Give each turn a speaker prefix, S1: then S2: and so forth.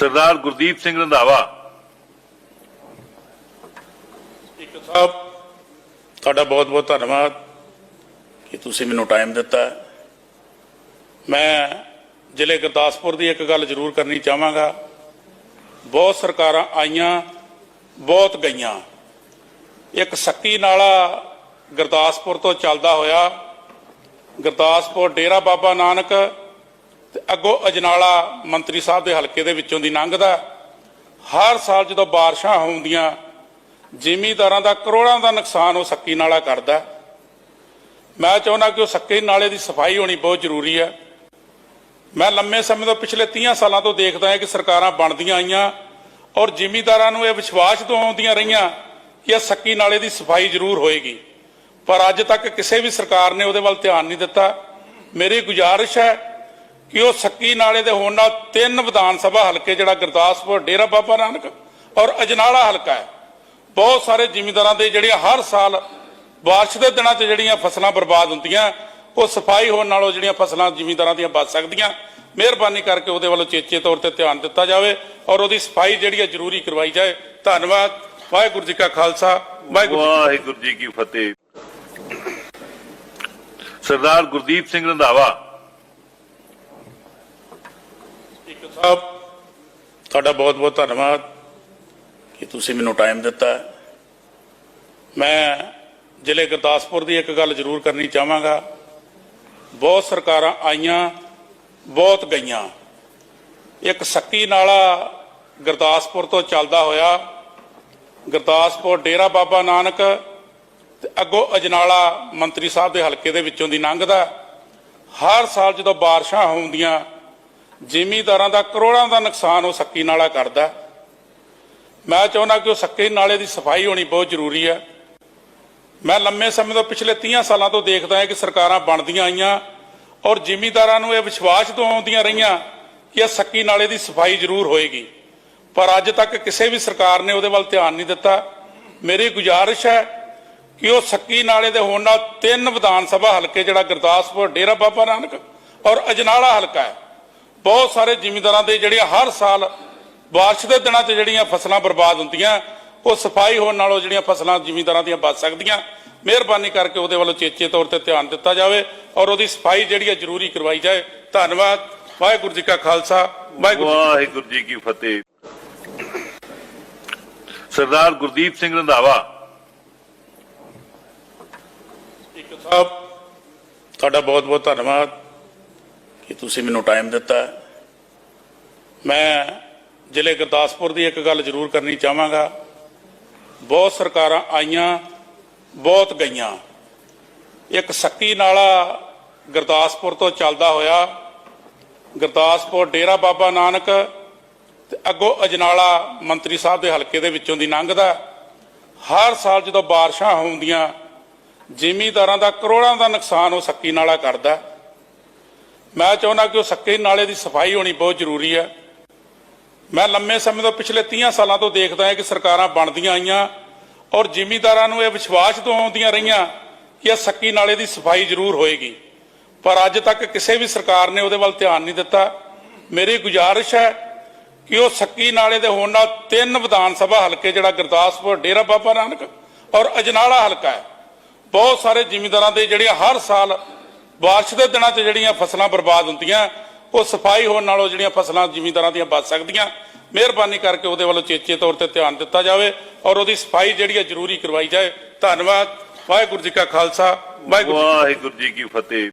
S1: ਸਰਦਾਰ Gurdeep Singh Randhawa.
S2: Speaker ਸਾਹਿਬ। ਤੁਹਾਡਾ ਬਹੁਤ ਬਹੁਤ ਧੰਨਵਾਦ ਕਿ ਤੁਸੀਂ ਮੈਨੂੰ ਟਾਈਮ ਦਿੱਤਾ। ਮੈਂ ਜ਼ਿਲ੍ਹੇ ਗੁਰਦਾਸਪੁਰ ਦੀ ਇੱਕ ਗੱਲ ਜ਼ਰੂਰ ਕਰਨੀ ਚਾਹਾਂਗਾ। ਬਹੁਤ ਸਰਕਾਰਾਂ ਆਈਆਂ, ਬਹੁਤ ਗਈਆਂ। ਇੱਕ ਸੱਕੀ ਨਾਲਾ ਗੁਰਦਾਸਪੁਰ ਤੋਂ ਚੱਲਦਾ ਹੋਇਆ। ਗੁਰਦਾਸਪੁਰ ਡੇਰਾ ਬਾਬਾ ਨਾਨਕ ਤੇ ਅੱਗੋਂ ਅਜਨਾਲਾ ਮੰਤਰੀ ਸਾਹਿਬ ਦੇ ਹਲਕੇ ਦੇ ਵਿੱਚੋਂ ਦੀ ਲੰਘਦਾ ਹਰ ਸਾਲ ਜਦੋਂ ਬਾਰਿਸ਼ਾਂ ਹੁੰਦੀਆਂ, ਜ਼ਿਮੀਦਾਰਾਂ ਦਾ ਕਰੋੜਾਂ ਦਾ ਨੁਕਸਾਨ ਉਹ ਸੱਕੀ ਨਾਲਾ ਕਰਦਾ ਮੈਂ ਚਾਹੁੰਦਾ ਕਿ ਉਹ ਸੱਕੇ ਨਾਲੇ ਦੀ ਸਫ਼ਾਈ ਹੋਣੀ ਬਹੁਤ ਜ਼ਰੂਰੀ ਹੈ। ਮੈਂ ਲੰਮੇ ਸਮੇਂ ਤੋਂ ਪਿਛਲੇ 30 ਸਾਲਾਂ ਤੋਂ ਦੇਖਦਾ ਹਾਂ ਕਿ ਸਰਕਾਰਾਂ ਬਣਦੀਆਂ ਆਈਆਂ ਔਰ ਜ਼ਿਮੀਦਾਰਾਂ ਨੂੰ ਇਹ ਵਿਸ਼ਵਾਸ ਤੋਂ ਆਉਂਦੀਆਂ ਰਹੀਆਂ ਕਿ ਇਹ ਸੱਕੀ ਨਾਲੇ ਦੀ ਸਫ਼ਾਈ ਜ਼ਰੂਰ ਹੋਏਗੀ। ਪਰ ਅੱਜ ਤੱਕ ਕਿਸੇ ਵੀ ਸਰਕਾਰ ਨੇ ਉਹਦੇ ਵੱਲ ਧਿਆਨ ਨਹੀਂ ਦਿੱਤਾ। ਮੇਰੀ ਗੁਜ਼ਾਰਿਸ਼ ਹੈ ਕਿ ਉਹ ਸੱਕੀ ਨਾਲੇ ਦੇ ਹੋਣ ਨਾਲ ਤਿੰਨ ਵਿਧਾਨ ਸਭਾ ਹਲਕੇ, ਜਿਹੜਾ ਗੁਰਦਾਸਪੁਰ, ਡੇਰਾ ਬਾਬਾ ਨਾਨਕ ਔਰ ਅਜਨਾਲਾ ਹਲਕਾ ਹੈ। ਬਹੁਤ ਸਾਰੇ ਜ਼ਿਮੀਂਦਾਰਾਂ ਦੇ ਜਿਹੜੀਆਂ ਹਰ ਸਾਲ ਬਾਰਿਸ਼ ਦੇ ਦਿਨਾਂ 'ਚ ਜਿਹੜੀਆਂ ਫਸਲਾਂ ਬਰਬਾਦ ਹੁੰਦੀਆਂ, ਉਹ ਸਫ਼ਾਈ ਹੋਣ ਨਾਲੋਂ ਜਿਹੜੀਆਂ ਫਸਲਾਂ ਜ਼ਿਮੀਂਦਾਰਾਂ ਦੀਆਂ ਬਚ ਸਕਦੀਆਂ। ਮਿਹਰਬਾਨੀ ਕਰਕੇ ਉਹਦੇ ਵੱਲੋਂ ਚੇਚੇ ਤੌਰ ਤੇ ਧਿਆਨ ਦਿੱਤਾ ਜਾਵੇ ਔਰ ਉਹਦੀ ਸਫ਼ਾਈ ਜਿਹੜੀ ਹੈ ਜ਼ਰੂਰੀ ਕਰਵਾਈ ਜਾਏ। ਧੰਨਵਾਦ। ਵਾਹਿਗੁਰੂ ਜੀ ਕਾ ਖਾਲਸਾ। ਵਾਹਿਗੁਰੂ ਜੀ ਕੀ
S1: ਵਾਹਿਗੁਰੂ ਜੀ ਕੀ ਫਤਿਹ। ਸਰਦਾਰ ਗੁਰਦੀਪ ਸਿੰਘ ਰੰਧਾਵਾ
S2: ਸਪੀਕਰ ਸਾਹਿਬ, ਤੁਹਾਡਾ ਬਹੁਤ ਬਹੁਤ ਧੰਨਵਾਦ ਕਿ ਤੁਸੀਂ ਮੈਨੂੰ ਟਾਈਮ ਦਿੱਤਾ। ਮੈਂ ਜ਼ਿਲ੍ਹੇ ਗੁਰਦਾਸਪੁਰ ਦੀ ਇੱਕ ਗੱਲ ਜ਼ਰੂਰ ਕਰਨੀ ਚਾਹਾਂਗਾ। ਬਹੁਤ ਸਰਕਾਰਾਂ ਆਈਆਂ, ਬਹੁਤ ਗਈਆਂ। ਇੱਕ ਸੱਕੀ ਨਾਲਾ ਗੁਰਦਾਸਪੁਰ ਤੋਂ ਚੱਲਦਾ ਹੋਇਆ, ਗੁਰਦਾਸਪੁਰ ਡੇਰਾ ਬਾਬਾ ਨਾਨਕ ਤੇ ਅੱਗੋਂ ਅਜਨਾਲਾ ਮੰਤਰੀ ਸਾਹਿਬ ਦੇ ਹਲਕੇ ਦੇ ਵਿੱਚੋਂ ਦੀ ਲੰਘਦਾ। ਹਰ ਸਾਲ ਜਦੋਂ ਬਾਰਿਸ਼ਾਂ ਹੁੰਦੀਆਂ ਜ਼ਿਮੀਦਾਰਾਂ ਦਾ ਕਰੋੜਾਂ ਦਾ ਨੁਕਸਾਨ ਉਹ ਸੱਕੀ ਨਾਲਾ ਕਰਦਾ ਮੈਂ ਚਾਹੁੰਦਾ ਕਿ ਉਹ ਸੱਕੇ ਨਾਲੇ ਦੀ ਸਫ਼ਾਈ ਹੋਣੀ ਬਹੁਤ ਜ਼ਰੂਰੀ ਹੈ। ਮੈਂ ਲੰਮੇ ਸਮੇਂ ਤੋਂ ਪਿਛਲੇ 30 ਸਾਲਾਂ ਤੋਂ ਦੇਖਦਾ ਹਾਂ ਕਿ ਸਰਕਾਰਾਂ ਬਣਦੀਆਂ ਆਈਆਂ ਔਰ ਜ਼ਿਮੀਦਾਰਾਂ ਨੂੰ ਇਹ ਵਿਸ਼ਵਾਸ ਤੋਂ ਰਹੀਆਂ ਕਿ ਇਹ ਸੱਕੀ ਨਾਲੇ ਦੀ ਸਫ਼ਾਈ ਜ਼ਰੂਰ ਹੋਏਗੀ। ਪਰ ਅੱਜ ਤੱਕ ਕਿਸੇ ਵੀ ਸਰਕਾਰ ਨੇ ਉਹਦੇ ਵੱਲ ਧਿਆਨ ਨਹੀਂ ਦਿੱਤਾ। ਮੇਰੀ ਗੁਜ਼ਾਰਿਸ਼ ਹੈ ਕਿ ਉਹ ਸੱਕੀ ਨਾਲੇ ਦੇ ਹੋਣ ਨਾਲ ਤਿੰਨ ਵਿਧਾਨ ਸਭਾ ਹਲਕੇ, ਜਿਹੜਾ ਗੁਰਦਾਸਪੁਰ, ਡੇਰਾ ਬਾਬਾ ਨਾਨਕ ਔਰ ਅਜਨਾਲਾ ਹਲਕਾ ਹੈ ਬਹੁਤ ਸਾਰੇ ਜ਼ਿਮੀਂਦਾਰਾਂ ਦੇ ਜਿਹੜੀਆਂ ਹਰ ਸਾਲ ਬਾਰਿਸ਼ ਦੇ ਦਿਨਾਂ 'ਚ ਜਿਹੜੀਆਂ ਫਸਲਾਂ ਬਰਬਾਦ ਹੁੰਦੀਆਂ ਉਹ ਸਫ਼ਾਈ ਹੋਣ ਨਾਲੋਂ ਜਿਹੜੀਆਂ ਫਸਲਾਂ ਜ਼ਿਮੀਂਦਾਰਾਂ ਦੀਆਂ ਬਚ ਸਕਦੀਆਂ। ਮਿਹਰਬਾਨੀ ਕਰਕੇ ਉਹਦੇ ਵੱਲੋਂ ਚੇਚੇ ਤੌਰ ਤੇ ਧਿਆਨ ਦਿੱਤਾ ਜਾਵੇ ਔਰ ਉਹਦੀ ਸਫ਼ਾਈ ਜਿਹੜੀ ਹੈ ਜ਼ਰੂਰੀ ਕਰਵਾਈ ਜਾਏ। ਧੰਨਵਾਦ। ਵਾਹਿਗੁਰੂ ਜੀ ਕਾ ਖਾਲਸਾ। ਵਾਹਿਗੁਰੂ ਜੀ ਕੀ ਫਤਿਹ।
S1: ਵਾਹਿਗੁਰੂ ਜੀ ਕੀ ਫਤਿਹ। ਸਰਦਾਰ ਗੁਰਦੀਪ ਸਿੰਘ ਰੰਧਾਵਾ।
S2: ਸਪੀਕਰ ਸਾਹਿਬ ਤੁਹਾਡਾ ਬਹੁਤ ਬਹੁਤ ਧੰਨਵਾਦ। ਕਿ ਤੁਸੀਂ ਮੈਨੂੰ ਟਾਈਮ ਦਿੱਤਾ ਮੈਂ ਜ਼ਿਲ੍ਹੇ ਗੁਰਦਾਸਪੁਰ ਦੀ ਇੱਕ ਗੱਲ ਜ਼ਰੂਰ ਕਰਨੀ ਚਾਹਾਂਗਾ। ਬਹੁਤ ਸਰਕਾਰਾਂ ਆਈਆਂ, ਬਹੁਤ ਗਈਆਂ। ਇੱਕ ਸੱਕੀ ਨਾਲਾ ਗੁਰਦਾਸਪੁਰ ਤੋਂ ਚੱਲਦਾ ਹੋਇਆ। ਗੁਰਦਾਸਪੁਰ ਡੇਰਾ ਬਾਬਾ ਨਾਨਕ ਤੇ ਅੱਗੋਂ ਅਜਨਾਲਾ ਮੰਤਰੀ ਸਾਹਿਬ ਦੇ ਹਲਕੇ ਦੇ ਵਿੱਚੋਂ ਦੀ ਲੰਘਦਾ ਹਰ ਸਾਲ ਜਦੋਂ ਬਾਰਿਸ਼ਾਂ ਹੁੰਦੀਆਂ, ਜ਼ਿਮੀਂਦਾਰਾਂ ਦਾ ਕਰੋੜਾਂ ਦਾ ਨੁਕਸਾਨ ਉਹ ਸੱਕੀ ਨਾਲਾ ਕਰਦਾ ਮੈਂ ਚਾਹੁੰਦਾ ਕਿ ਉਹ ਸੱਕੇ ਨਾਲੇ ਦੀ ਸਫ਼ਾਈ ਹੋਣੀ ਬਹੁਤ ਜ਼ਰੂਰੀ ਹੈ। ਮੈਂ ਲੰਮੇ ਸਮੇਂ ਤੋਂ ਪਿਛਲੇ 30 ਸਾਲਾਂ ਤੋਂ ਦੇਖਦਾ ਹਾਂ ਕਿ ਸਰਕਾਰਾਂ ਬਣਦੀਆਂ ਆਈਆਂ ਔਰ ਜ਼ਿਮੀਂਦਾਰਾਂ ਨੂੰ ਇਹ ਵਿਸ਼ਵਾਸ ਤੋਂ ਰਹੀਆਂ ਕਿ ਇਹ ਸੱਕੀ ਨਾਲੇ ਦੀ ਸਫ਼ਾਈ ਜ਼ਰੂਰ ਹੋਏਗੀ। ਪਰ ਅੱਜ ਤੱਕ ਕਿਸੇ ਵੀ ਸਰਕਾਰ ਨੇ ਉਹਦੇ ਵੱਲ ਧਿਆਨ ਨਹੀਂ ਦਿੱਤਾ। ਮੇਰੀ ਗੁਜ਼ਾਰਿਸ਼ ਹੈ ਕਿ ਉਹ ਸੱਕੀ ਨਾਲੇ ਦੇ ਹੋਣ ਨਾਲ ਤਿੰਨ ਵਿਧਾਨ ਸਭਾ ਹਲਕੇ ਜਿਹੜਾ ਗੁਰਦਾਸਪੁਰ, ਡੇਰਾ ਬਾਬਾ ਨਾਨਕ ਔਰ ਅਜਨਾਲਾ ਹਲਕਾ ਹੈ। ਬਹੁਤ ਸਾਰੇ ਜ਼ਿਮੀਂਦਾਰਾਂ ਦੇ ਜਿਹੜੀਆਂ ਹਰ ਸਾਲ ਬਾਰਿਸ਼ ਦੇ ਦਿਨਾਂ 'ਚ ਜਿਹੜੀਆਂ ਫਸਲਾਂ ਬਰਬਾਦ ਹੁੰਦੀਆਂ ਉਹ ਸਫ਼ਾਈ ਹੋਣ ਨਾਲੋਂ ਜਿਹੜੀਆਂ ਫਸਲਾਂ ਜ਼ਿਮੀਂਦਾਰਾਂ ਦੀਆਂ ਬਚ ਸਕਦੀਆਂ। ਮਿਹਰਬਾਨੀ ਕਰਕੇ ਉਹਦੇ ਵੱਲੋਂ ਚੇਚੇ ਤੌਰ ਤੇ ਧਿਆਨ ਦਿੱਤਾ ਜਾਵੇ ਔਰ ਉਹਦੀ ਸਫ਼ਾਈ ਜਿਹੜੀ ਹੈ ਜ਼ਰੂਰੀ ਕਰਵਾਈ ਜਾਏ। ਧੰਨਵਾਦ। ਵਾਹਿਗੁਰੂ ਜੀ ਕਾ ਖਾਲਸਾ। ਵਾਹਿਗੁਰੂ ਜੀ ਕੀ ਫਤਿਹ।
S1: ਵਾਹਿਗੁਰੂ ਜੀ ਕੀ ਫਤਿਹ।